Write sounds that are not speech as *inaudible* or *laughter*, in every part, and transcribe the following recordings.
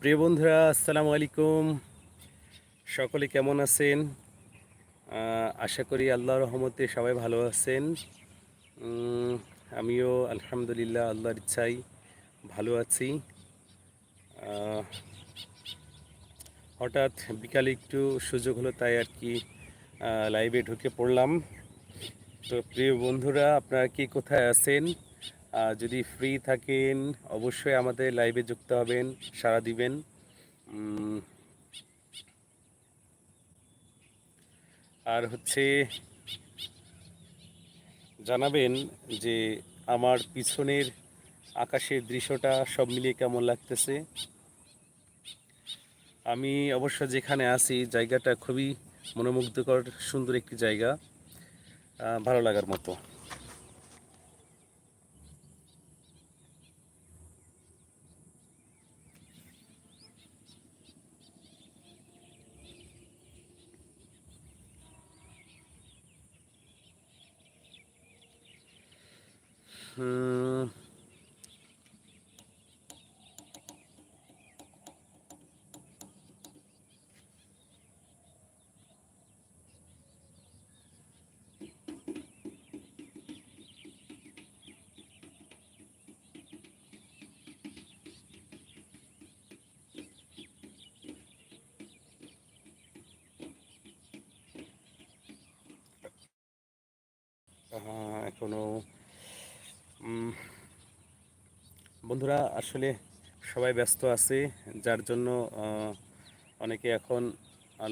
প্রিয় বন্ধুরা, আসসালামু আলাইকুম। সকলে কেমন আছেন? আশা করি আল্লাহর রহমতে সবাই ভালো আছেন। আমিও আলহামদুলিল্লাহ আল্লাহর ইচ্ছাই ভালো আছি। হঠাৎ বিকালে একটু সুযোগ হলো, তাই আর কি লাইভে ঢুকে পড়লাম। তো প্রিয় বন্ধুরা, আপনারা কি কোথায় আছেন? যদি ফ্রি থাকেন, অবশ্যই আমাদের লাইভে যুক্ত হবেন, সাড়া দিবেন। আর হচ্ছে জানাবেন যে আমার পিছনের আকাশের দৃশ্যটা সব মিলিয়ে কেমন লাগতেছে। আমি অবশ্য যেখানে আছি, জায়গাটা খুবই মনোমুগ্ধকর, সুন্দর একটি জায়গা ভালো লাগার মতো। Hmm. বন্ধুরা, আসলে সবাই ব্যস্ত আছে, যার জন্য অনেকে এখন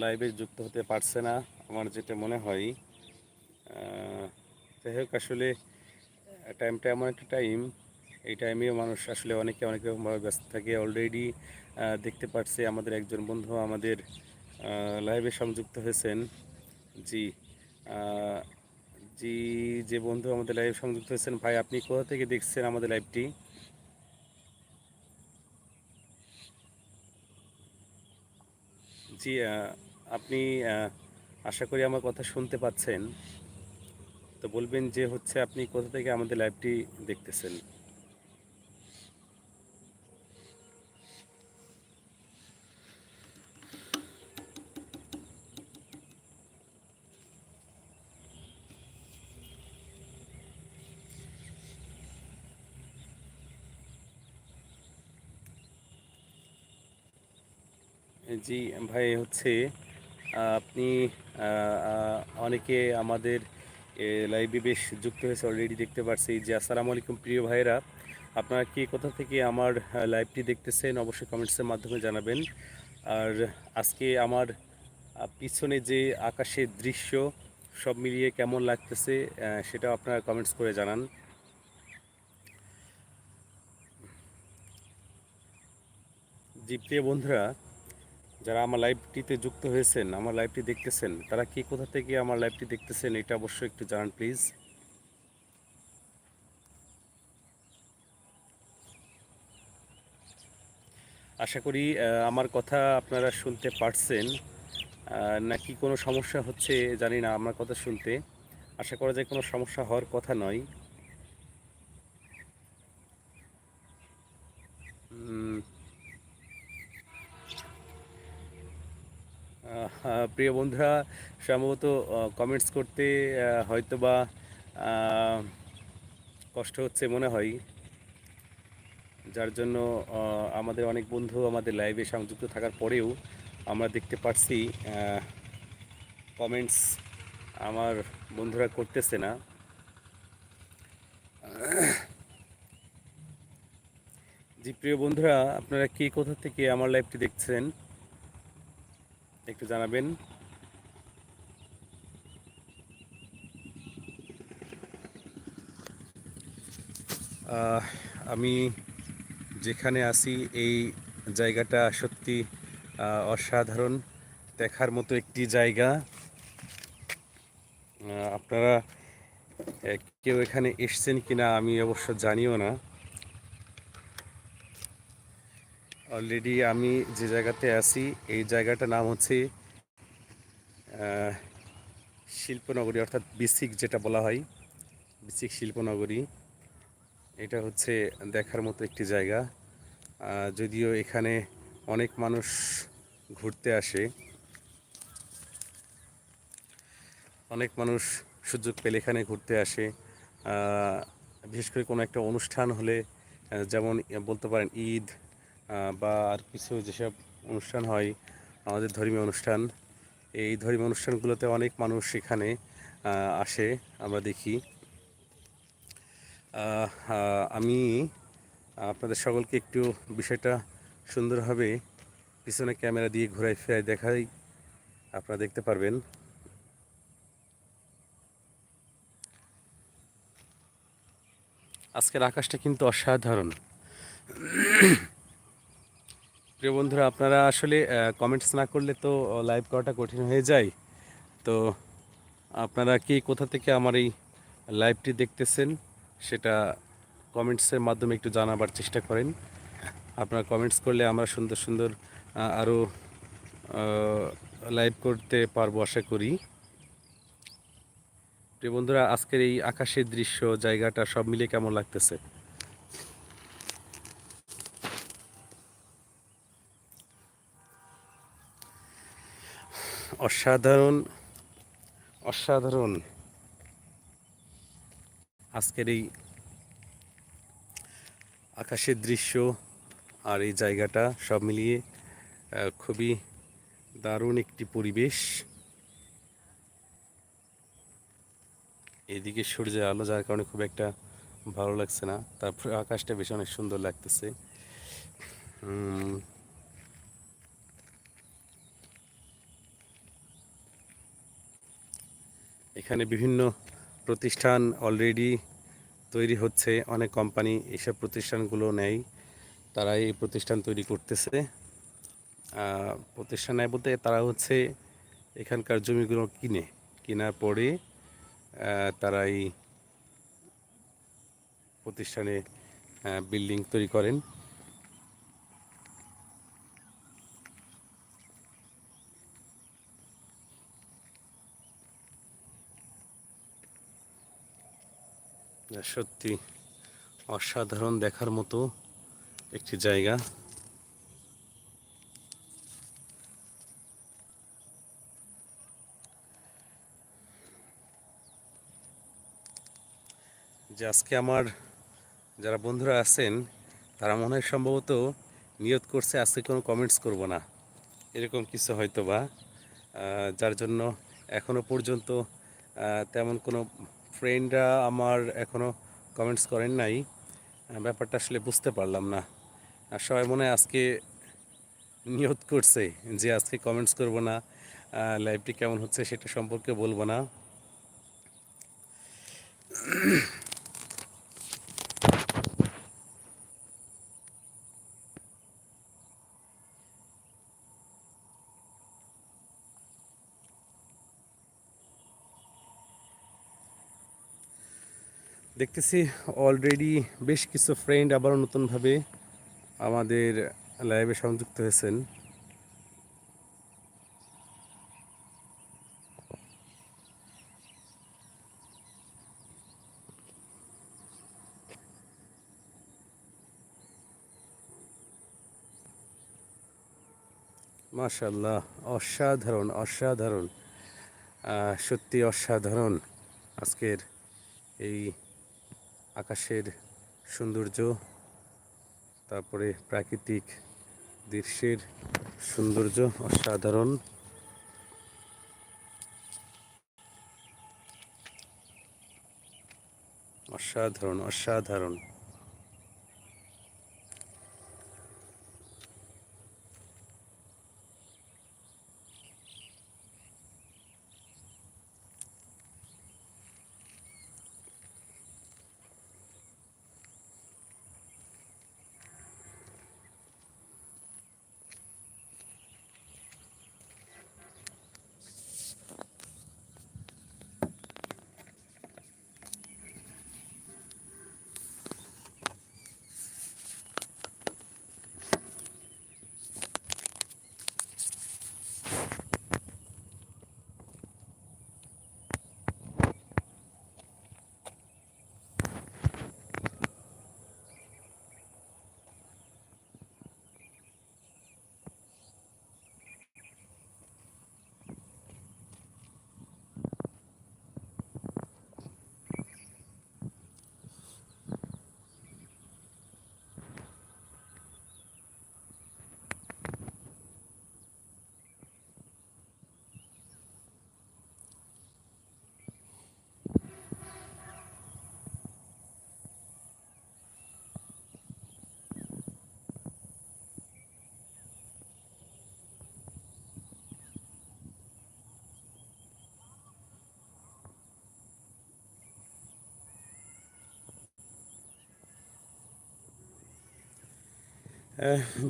লাইভে যুক্ত হতে পারছে না, আমার যেটা মনে হয়। যাই হোক, আসলে টাইমটা এমন একটা টাইম এই টাইমেও মানুষ আসলে অনেকে অনেক রকমভাবে ব্যস্ত থাকে। অলরেডি দেখতে পাচ্ছি আমাদের একজন বন্ধু আমাদের লাইভে সংযুক্ত হয়েছেন। জি জি, যে বন্ধু আমাদের লাইভ সংযুক্ত হয়েছেন, ভাই, আপনি কোথা থেকে দেখছেন আমাদের লাইভটি জি আপনি আশা করি আমার কথা শুনতে পাচ্ছেন। তো বলবেন যে হচ্ছে আপনি কোথা থেকে আমাদের লাইভটি দেখতেছেন? জি, ভাই, হচ্ছে আপনি অনেকে আমাদের লাইভে বেশ যুক্ত হয়েছে অলরেডি দেখতে পাচ্ছি যে, আসসালামু আলাইকুম প্রিয় ভাইরা আপনারা কি কোথা থেকে আমার লাইভটি দেখতেছেন অবশ্যই কমেন্টসের মাধ্যমে জানাবেন। আর আজকে আমার পিছনে যে আকাশের দৃশ্য সব মিলিয়ে কেমন লাগতেছে সেটা আপনারা কমেন্টস করে জানান। জি, প্রিয় বন্ধুরা যারা আমার লাইভটিতে যুক্ত হয়েছেন, আমার লাইভটি দেখতেছেন, তারা কি কোথা থেকে আমার লাইভটি দেখতেছেন এটা অবশ্যই একটু জানান প্লিজ। আশা করি আমার কথা আপনারা শুনতে পারছেন। নাকি কোনো সমস্যা হচ্ছে জানি না আমার কথা শুনতে। আশা করা যায় কোনো সমস্যা হওয়ার কথা নয় উম, আহ, প্রিয় বন্ধুরা, সম্ভবত কমেন্টস করতে হয়তো বা কষ্ট হচ্ছে মনে হয়। যার জন্য আমাদের অনেক বন্ধু আমাদের লাইভে সংযুক্ত থাকার পরেও আমরা দেখতে পাচ্ছি কমেন্টস আমার বন্ধুরা করতেছে না। জি, প্রিয় বন্ধুরা, আপনারা কে কোথা থেকে আমার লাইভটি দেখছেন? একটু জানাবেন। আমি যেখানে আছি, এই জায়গাটা সত্যি অসাধারণ। দেখার মতো একটি জায়গা। আপনারা কেউ এখানে এসছেন কিনা আমি অবশ্য জানিও না। অলরেডি আমি যে জায়গাতে আছি, এই জায়গাটার নাম হচ্ছে শিল্পনগরী, অর্থাৎ বিসিক যেটা বলা হয়, বিসিক শিল্পনগরী। এটা হচ্ছে দেখার মতো একটি জায়গা। যদিও এখানে অনেক মানুষ ঘুরতে আসে। অনেক মানুষ সুযোগ পেলে এখানে ঘুরতে আসে। বিশেষ করে কোনো একটা অনুষ্ঠান হলে যেমন বলতে পারেন ঈদ বা আর কিছু যেসব অনুষ্ঠান হয়, আমাদের ধর্মীয় অনুষ্ঠান, এই ধর্মীয় অনুষ্ঠানগুলোতে অনেক মানুষ এখানে আসে, আমরা দেখি। আমি আপনাদের সকলকে একটু বিষয়টা সুন্দরভাবে পিছনে ক্যামেরা দিয়ে ঘুরাই ফিরাই দেখাই, আপনারা দেখতে পারবেন। আজকের আকাশটা কিন্তু অসাধারণ। প্রিয় বন্ধুরা, আপনারা আসলে কমেন্টস না করলে তো লাইভ করাটা কঠিন হয়ে যায়। তো আপনারা কি কোথা থেকে আমার এই লাইভটি দেখতেছেন, সেটা কমেন্টসের মাধ্যমে একটু জানাবার চেষ্টা করেন। আপনারা কমেন্টস করলে আমরা সুন্দর সুন্দর আরও লাইভ করতে পারব, আশা করি। প্রিয় বন্ধুরা, আজকের এই আকাশের দৃশ্য, জায়গাটা সব মিলে কেমন লাগতেছে? অসাধারণ অসাধারণ। আজকের এই আকাশের দৃশ্য আর এই জায়গাটা সব মিলিয়ে খুবই দারুণ একটি পরিবেশ। এদিকে সূর্যের আলো, যার কারণে খুব একটা ভালো লাগছে না। তারপরে আকাশটা বেশ অনেক সুন্দর লাগতেছে। এখানে বিভিন্ন প্রতিষ্ঠান অলরেডি তৈরি হচ্ছে। অনেক কোম্পানি এইসব প্রতিষ্ঠানগুলো নেয়। তারা এই প্রতিষ্ঠান তৈরি করতেছে। প্রতিষ্ঠান নেয় বলতে তারা হচ্ছে এখানকার জমিগুলো কিনে। কেনার পরে তারা এই প্রতিষ্ঠানে বিল্ডিং তৈরি করেন। সত্যি অসাধারণ দেখার মতো একটি জায়গা। যে আজকে আমার যারা বন্ধুরা আছেন, তারা মনে হয় সম্ভবত নিয়ত করছে আজকে কোনো কমেন্টস করব না। এরকম কিছু হয়তো বা যার জন্য এখনও পর্যন্ত তেমন কোনো ফ্রেন্ডরা আমার এখনও কমেন্টস করেন নাই। ব্যাপারটা আসলে বুঝতে পারলাম না। আর সবাই মনে আজকে নিয়ত করছে যে আজকে কমেন্টস করব না। লাইভটি কেমন হচ্ছে সেটা সম্পর্কে বলব না। দেখতেছি অলরেডি বেশ কিছু ফ্রেন্ড আবারও নতুনভাবে আমাদের লাইভে সংযুক্ত হয়েছেন। মাশাল্লাহ অসাধারণ অসাধারণ। সত্যি অসাধারণ আজকের এই আকাশের সৌন্দর্য তারপরে প্রাকৃতিক দৃশ্যের সৌন্দর্য অসাধারণ। অসাধারণ অসাধারণ।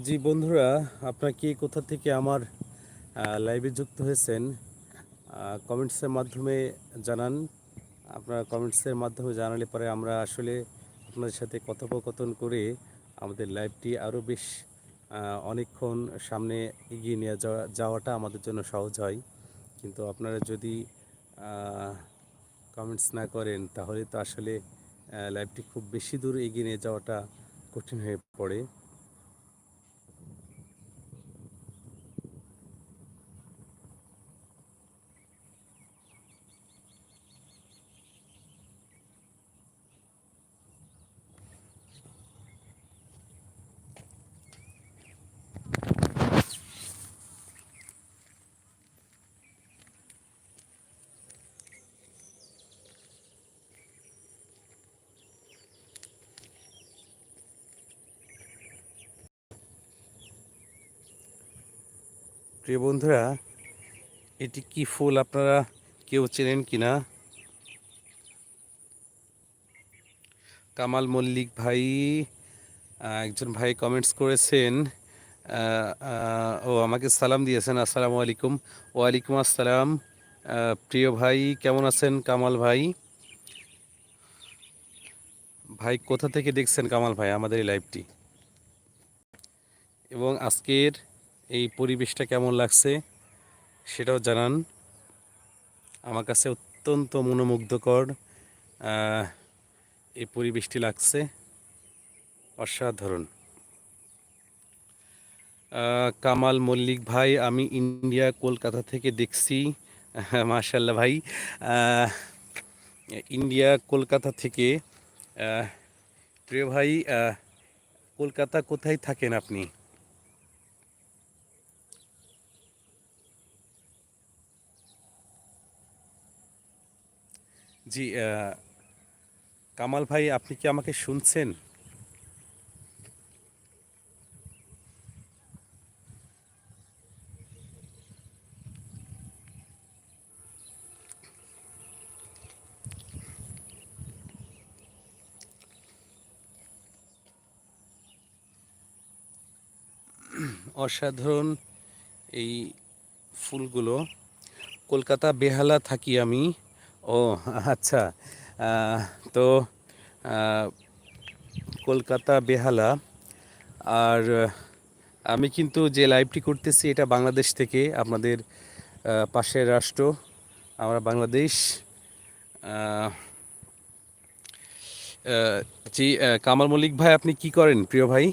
জি বন্ধুরা, আপনারা কে কোথা থেকে আমার লাইভে যুক্ত হয়েছেন কমেন্টসের মাধ্যমে জানান। আপনারা কমেন্টসের মাধ্যমে জানালে পরে আমরা আসলে আপনাদের সাথে কথোপকথন করে আমাদের লাইভটি আরও বেশ অনেকক্ষণ সামনে এগিয়ে নিয়ে যাওয়া, যাওয়াটা আমাদের জন্য সহজ হয়। কিন্তু আপনারা যদি কমেন্টস না করেন, তাহলে তো আসলে লাইভটি খুব বেশি দূর এগিয়ে নিয়ে যাওয়াটা কঠিন হয়ে পড়ে। প্রিয় বন্ধুরা, এটি কি ফুল আপনারা কেউ চেনেন কি না কামাল মল্লিক ভাই একজন ভাই কমেন্টস করেছেন ও আমাকে সালাম দিয়েছেন, আসসালামু আলাইকুম। ওয়ালাইকুম আসসালাম। প্রিয় ভাই, কেমন আছেন কামাল ভাই? ভাই, কোথা থেকে দেখছেন কামাল ভাই আমাদের এই লাইভটি এবং আজকের এই পরিবেশটা কেমন লাগছে সেটাও জানান। আমার কাছে অত্যন্ত মনোমুগ্ধকর এই পরিবেশটি লাগছে। অসাধারণ। কামাল মল্লিক ভাই, আমি ইন্ডিয়া, কলকাতা থেকে দেখছি। মাশাল্লাহ ভাই। ইন্ডিয়া, কলকাতা থেকে। প্রিয় ভাই কলকাতা কোথায় থাকেন আপনি? জি কামাল ভাই আপনি কি আমাকে শুনছেন? অসাধারণ এই ফুলগুলো। কলকাতা বেহালা থাকি আমি। ও আচ্ছা। তো কলকাতা, বেহালা। আর আমি কিন্তু যে লাইভটি করতেছি এটা বাংলাদেশ থেকে, আপনাদের পাশের রাষ্ট্র। আমরা বাংলাদেশ জি কামাল মল্লিক ভাই, আপনি কি করেন, প্রিয় ভাই?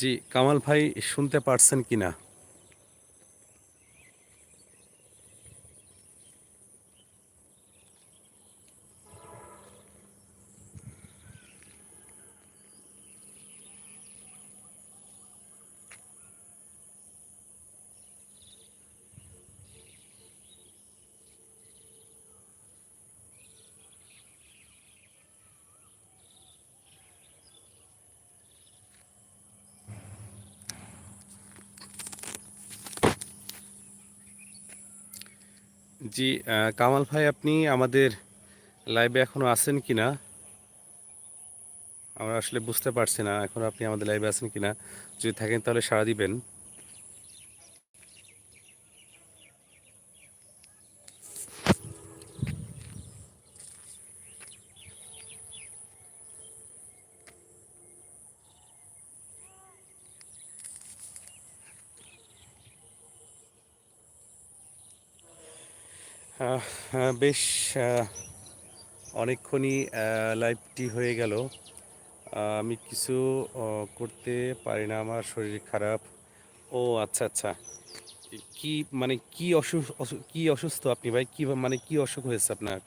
জি কামাল ভাই শুনতে পারছেন কি না জি কামাল ভাই, আপনি আমাদের লাইভে এখনও আছেন কি না আমরা আসলে বুঝতে পারছি না এখন আপনি আমাদের লাইভে আছেন কি না যদি থাকেন তাহলে সাড়া দিবেন। বেশ অনেকক্ষণই লাইভটি হয়ে গেল। আমি কিছু করতে পারি না, আমার শরীর খারাপ। ও আচ্ছা আচ্ছা। কি মানে কি অসুখ অসু- কি অসুস্থ আপনি ভাই? কি মানে কি অসুখ হয়েছে আপনার?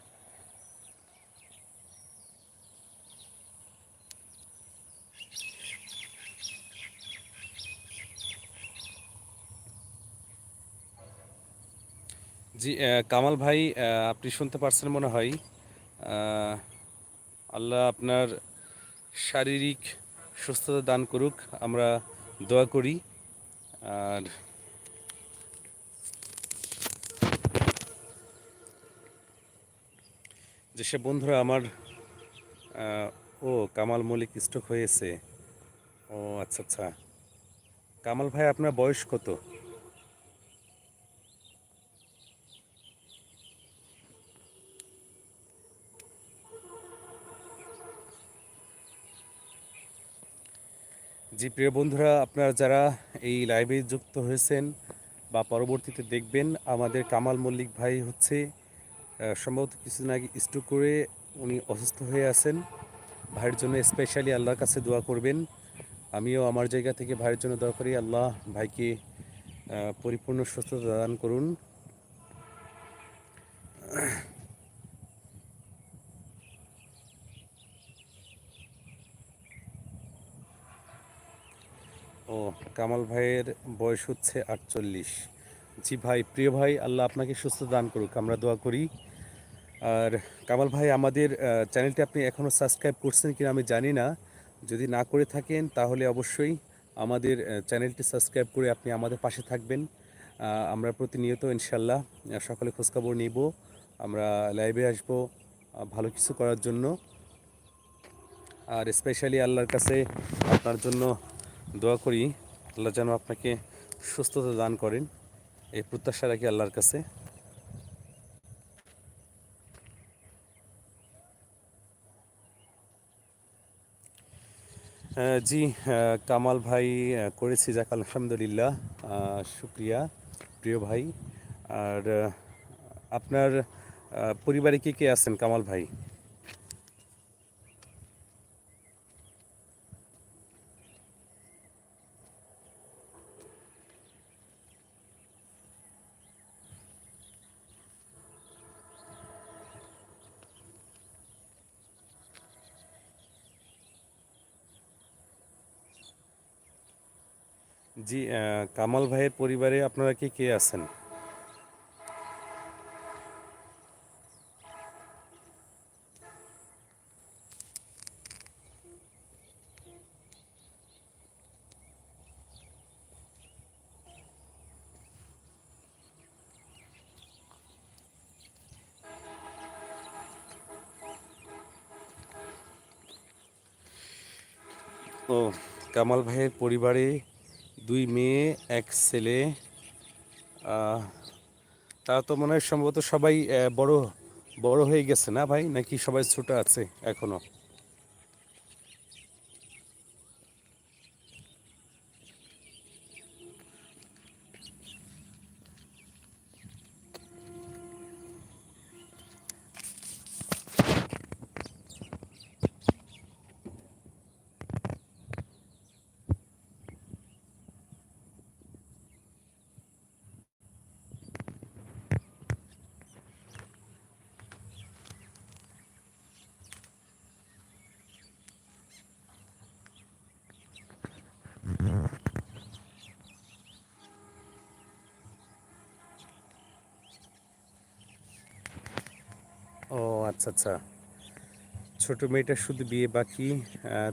জি কামাল ভাই আপনি শুনতে পারছেন মনে হয় আল্লাহ আপনার শারীরিক সুস্থতা দান করুক, আমরা দোয়া করি। আর যেসব বন্ধুরা আমার ও কামাল মল্লিক স্ট্রোক হয়েছে। ও আচ্ছা আচ্ছা। কামাল ভাই, আপনার বয়স কত? জি, প্রিয় বন্ধুরা, আপনারা যারা এই লাইভে যুক্ত হয়েছেন বা পরবর্তীতে দেখবেন, আমাদের কামাল মল্লিক ভাই হচ্ছে সম্ভবত কিছুদিন আগে স্ট্রোক করে উনি অসুস্থ হয়ে আছেন। ভাইয়ের জন্য স্পেশালি আল্লাহর কাছে দোয়া করবেন। আমিও আমার জায়গা থেকে ভাইয়ের জন্য দোয়া করি। আল্লাহ ভাইকে পরিপূর্ণ সুস্থতা দান করুন ও কামাল ভাইয়ের বয়স হচ্ছে আটচল্লিশ। জি ভাই, প্রিয় ভাই, আল্লাহ আপনাকে সুস্থ দান করুক, আমরা দোয়া করি। আর কামাল ভাই, আমাদের চ্যানেলটি আপনি এখনও সাবস্ক্রাইব করছেন কিনা আমি জানি না। যদি না করে থাকেন, তাহলে অবশ্যই আমাদের চ্যানেলটি সাবস্ক্রাইব করে আপনি আমাদের পাশে থাকবেন। আমরা প্রতিনিয়ত ইনশাল্লাহ সকালে খোঁজখবর নিব, আমরা লাইভে আসব ভালো কিছু করার জন্য। আর স্পেশালি আল্লাহর কাছে আপনার জন্য দোয়া করি। আল্লাহ যেন আপনাকে সুস্থতা দান করেন। এই প্রত্যাশা রাখি আল্লাহর কাছে। জি কামাল ভাই করেছি, যাক, আলহামদুলিল্লাহ। শুক্রিয়া, প্রিয় ভাই। আর আপনার পরিবারে কে কে আছেন কামাল ভাই? জি কামাল ভাইয়ের পরিবারে আপনারা কি কে আছেন? ও কামাল ভাইয়ের পরিবারে দুই মেয়ে, এক ছেলে। তা তো মনে হয় সম্ভবত সবাই বড় বড় হয়ে গেছে না ভাই? নাকি সবাই ছোট আছে এখনও ও আচ্ছা আচ্ছা। ছোটো মেয়েটার শুধু বিয়ে বাকি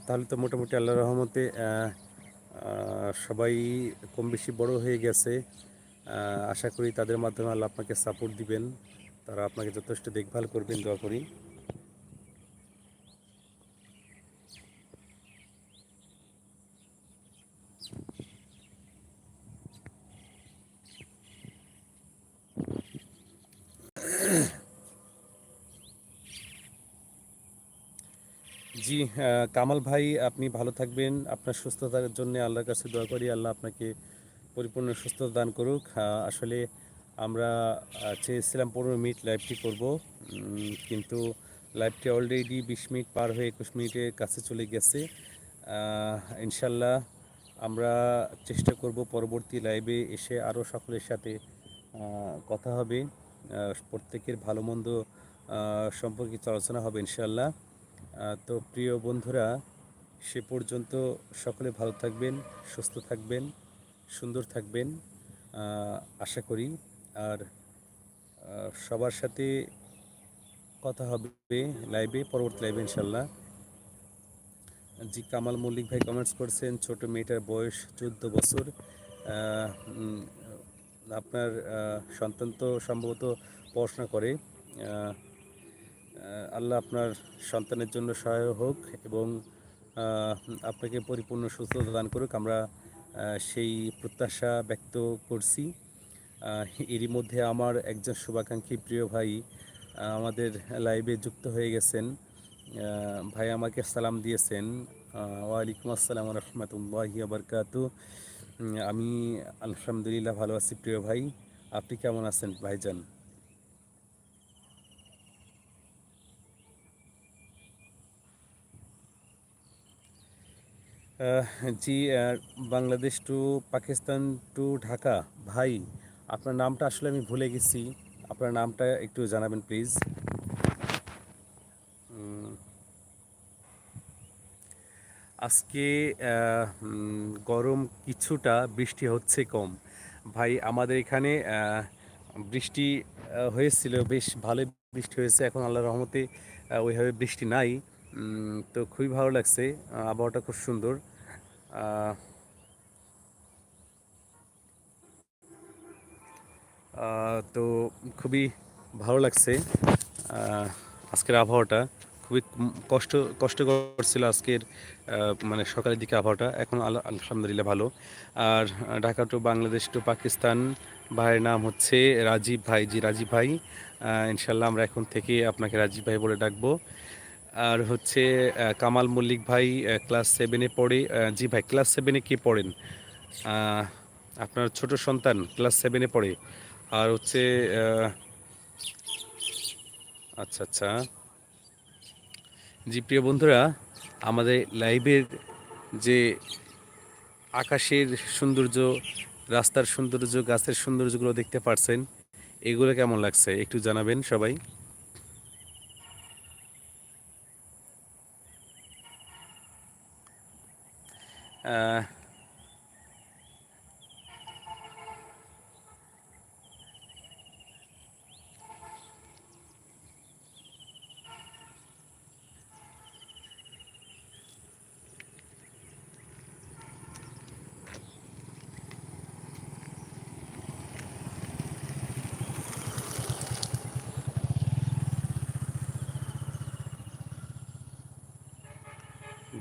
তাহলে তো মোটামুটি আল্লাহ রহমতে সবাই কম বেশি বড়ো হয়ে গেছে। আশা করি তাদের মাধ্যমে আল্লাহ আপনাকে সাপোর্ট দিবেন। তারা আপনাকে যথেষ্ট দেখভাল করবেন, দোয়া করি। জি কামাল ভাই, আপনি ভালো থাকবেন। আপনার সুস্থতার জন্য আল্লাহর কাছে দোয়া করি, আল্লাহ আপনাকে পরিপূর্ণ সুস্থতা দান করুক। আসলে আমরা চেয়েছিলাম পনেরো মিনিট লাইভটি করব কিন্তু লাইভটি অলরেডি বিশ মিনিট পার হয়ে একুশ মিনিটের কাছে চলে গেছে। ইনশাল্লাহ আমরা চেষ্টা করব পরবর্তী লাইভে এসে আরও সকলের সাথে কথা হবে। প্রত্যেকের ভালো মন্দ সম্পর্কিত আলোচনা হবে ইনশাল্লাহ তো প্রিয় বন্ধুরা, সে পর্যন্ত সকলে ভালো থাকবেন, সুস্থ থাকবেন, সুন্দর থাকবেন আশা করি। আর সবার সাথে কথা হবে লাইভে পরবর্তী লাইভে ইনশাল্লাহ জি, কামাল মল্লিক ভাই কমেন্টস করছেন, ছোট মেয়েটার বয়স চোদ্দ বছর। আপনার সন্তান তো সম্ভবত পড়াশোনা করে। আল্লাহ আপনার সন্তানের জন্য সহায় হোক এবং আপনাকে পরিপূর্ণ সুস্থতা দান করুক। আমরা সেই প্রত্যাশা ব্যক্ত করছি। এরই মধ্যে আমার একজন শুভাকাঙ্ক্ষী প্রিয় ভাই আমাদের লাইভে যুক্ত হয়ে গেছেন। ভাই আমাকে সালাম দিয়েছেন। ওয়ালাইকুম আসসালাম রহমতুল্লাহি আবরকাতু আমি আলহামদুলিল্লাহ ভালো আছি প্রিয় ভাই। আপনি কেমন আছেন ভাইজান? জি বাংলাদেশ টু পাকিস্তান টু ঢাকা। ভাই, আপনার নামটা আসলে আমি ভুলে গেছি। আপনার নামটা একটু জানাবেন, প্লিজ। আজকে গরম কিছুটা, বৃষ্টি হচ্ছে কম। ভাই, আমাদের এখানে বৃষ্টি হয়েছিল, বেশ ভালো বৃষ্টি হয়েছে। এখন আল্লাহ রহমতে ওইভাবে বৃষ্টি নাই। তো খুবই ভালো লাগছে। আবহাওয়াটা খুব সুন্দর। তো খুবই ভালো লাগছে আজকের আবহাওয়াটা। খুবই কষ্ট, কষ্টকর ছিল আজকের মানে সকালের দিকে আবহাওয়াটা। এখন আল- আলহামদুলিল্লাহ ভালো। আর ঢাকা টু বাংলাদেশ টু পাকিস্তান ভাইয়ের নাম হচ্ছে রাজীব ভাই। জি, রাজীব ভাই ইনশাল্লাহ আমরা এখন থেকে আপনাকে রাজীব ভাই বলে ডাকবো। আর হচ্ছে কামাল মল্লিক ভাই ক্লাস সেভেনে পড়ে জি ভাই ক্লাস সেভেনে কে পড়েন? আপনার ছোট সন্তান ক্লাস সেভেনে পড়ে। আর হচ্ছে আচ্ছা আচ্ছা। জি, প্রিয় বন্ধুরা, আমাদের লাইভের যে আকাশের সৌন্দর্য, রাস্তার সৌন্দর্য, গাছের সৌন্দর্যগুলো দেখতে পারছেন, এগুলো কেমন লাগছে একটু জানাবেন সবাই। আহ,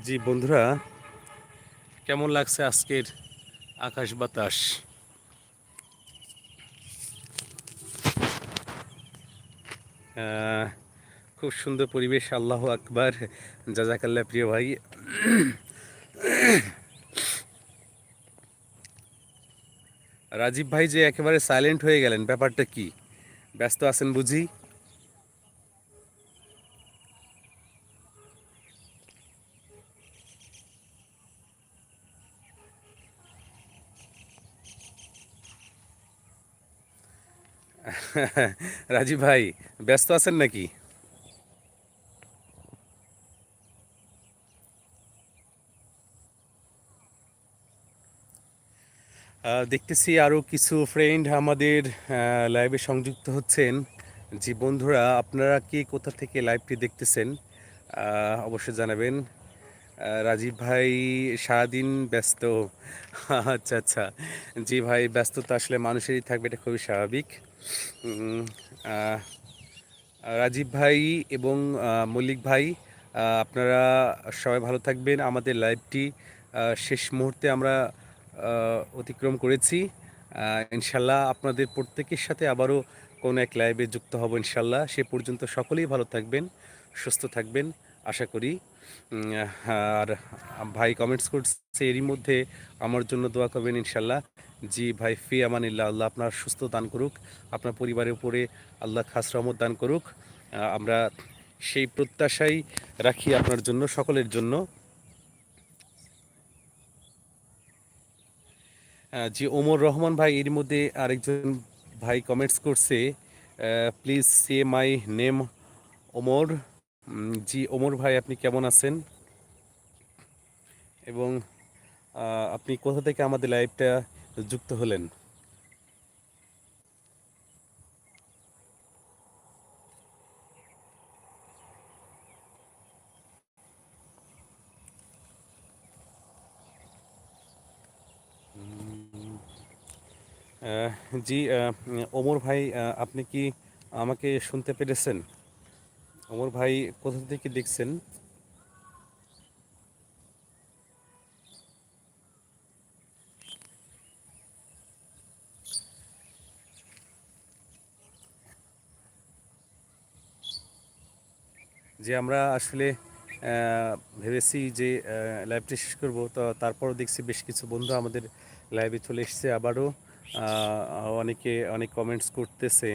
জি বন্ধুরা কেমন লাগছে আজকের আকাশ বাতাস? খুব সুন্দর পরিবেশ, আল্লাহ আকবার। জাজাকাল্লা প্রিয় ভাই। রাজীব ভাই যে একেবারে সাইলেন্ট হয়ে গেলেন, ব্যাপারটা কি? ব্যস্ত আছেন বুঝি? *laughs* রাজীব ভাই, ব্যস্ত আছেন নাকি? দেখতেছি আরও কিছু ফ্রেন্ড আমাদের লাইভে সংযুক্ত হচ্ছেন। জি, বন্ধুরা, আপনারা কি কোথা থেকে লাইভটি দেখতেছেন অবশ্যই জানাবেন। রাজীব ভাই সারাদিন ব্যস্ত। *laughs* আচ্ছা আচ্ছা। জি ভাই, ব্যস্ততা আসলে মানুষেরই থাকবে, এটা খুবই স্বাভাবিক। রাজীব ভাই এবং মল্লিক ভাই আপনারা সবাই ভালো থাকবেন। আমাদের লাইভটি শেষ মুহূর্তে আমরা অতিক্রম করেছি। ইনশাল্লাহ আপনাদের প্রত্যেকের সাথে আবারও কোনো এক লাইভে যুক্ত হব ইনশাল্লাহ। সে পর্যন্ত সকলেই ভালো থাকবেন, সুস্থ থাকবেন, আশা করি। আর ভাই কমেন্টস করছে, এরই মধ্যে আমার জন্য দোয়া করবেন ইনশাল্লাহ। জি ভাই, ফি আমানিল্লাহ, আল্লাহ আপনার সুস্থ দান করুক, আপনার পরিবারের উপরে আল্লাহ খাস রহমত দান করুক। আমরা সেই প্রত্যাশাই রাখি আপনার জন্য, সকলের জন্য। জি, ওমর রহমান ভাই, এর মধ্যে আরেকজন ভাই কমেন্টস করছে please say my name Omar. জি, ওমর ভাই, আপনি কেমন আছেন? এবং আপনি কোথা থেকে আমাদের লাইভটা যুক্ত হলেন। জি ওমর ভাই আপনি কি আমাকে শুনতে পেরেছেন? ওমর ভাই, কোথা থেকে দেখছেন? যে আমরা আসলে ভেবেছি যে লাইভটি শেষ করব। তো তারপরও দেখছি বেশ কিছু বন্ধু আমাদের লাইভে চলে এসেছে আবারও। অনেকে, অনেক কমেন্টস করতেছে।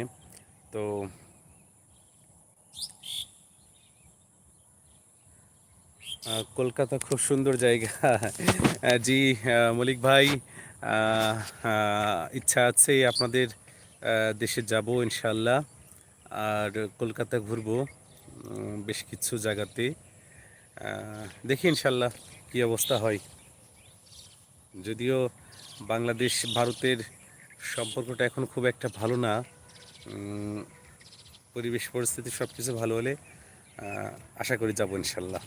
তো কলকাতা খুব সুন্দর জায়গা। জি মলিক ভাই ইচ্ছা আছে আপনাদের দেশে যাব ইনশাল্লাহ আর কলকাতা ঘুরবো। বেশ কিছু জায়গাতে দেখি ইনশাল্লাহ কী অবস্থা হয়। যদিও বাংলাদেশ ভারতের সম্পর্কটা এখন খুব একটা ভালো না পরিবেশ পরিস্থিতি সব কিছু ভালো হলে আশা করি যাব ইনশাল্লাহ।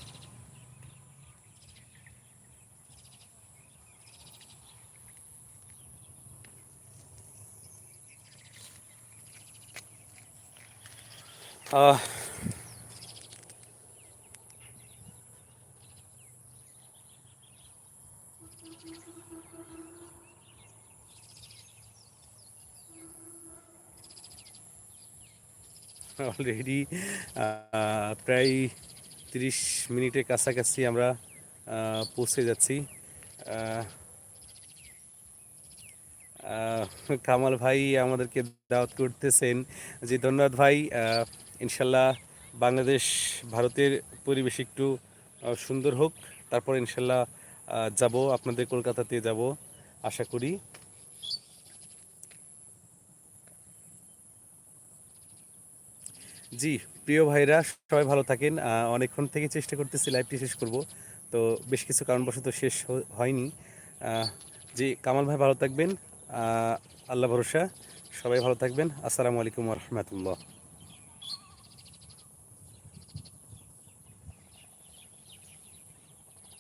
আহ, অলরেডি প্রায় তিরিশ মিনিটের কাছাকাছি আমরা পৌঁছে যাচ্ছি। কামাল ভাই আমাদেরকে দাওয়াত করতেছেন যে, ধন্যবাদ ভাই ইনশাল্লাহ বাংলাদেশ ভারতের পরিবেশ একটু সুন্দর হোক। তারপর ইনশাল্লাহ যাব, আপনাদের কলকাতাতে যাব, আশা করি। জি, প্রিয় ভাইরা, সবাই ভালো থাকেন। অনেকক্ষণ থেকে চেষ্টা করতেছি লাইভটি শেষ করব। তো বেশ কিছু কারণবশত শেষ হয়নি। জি, কামাল ভাই ভালো থাকবেন। আল্লাহ ভরসা। সবাই ভালো থাকবেন। আসসালামু আলাইকুম রহমতুল্লাহ।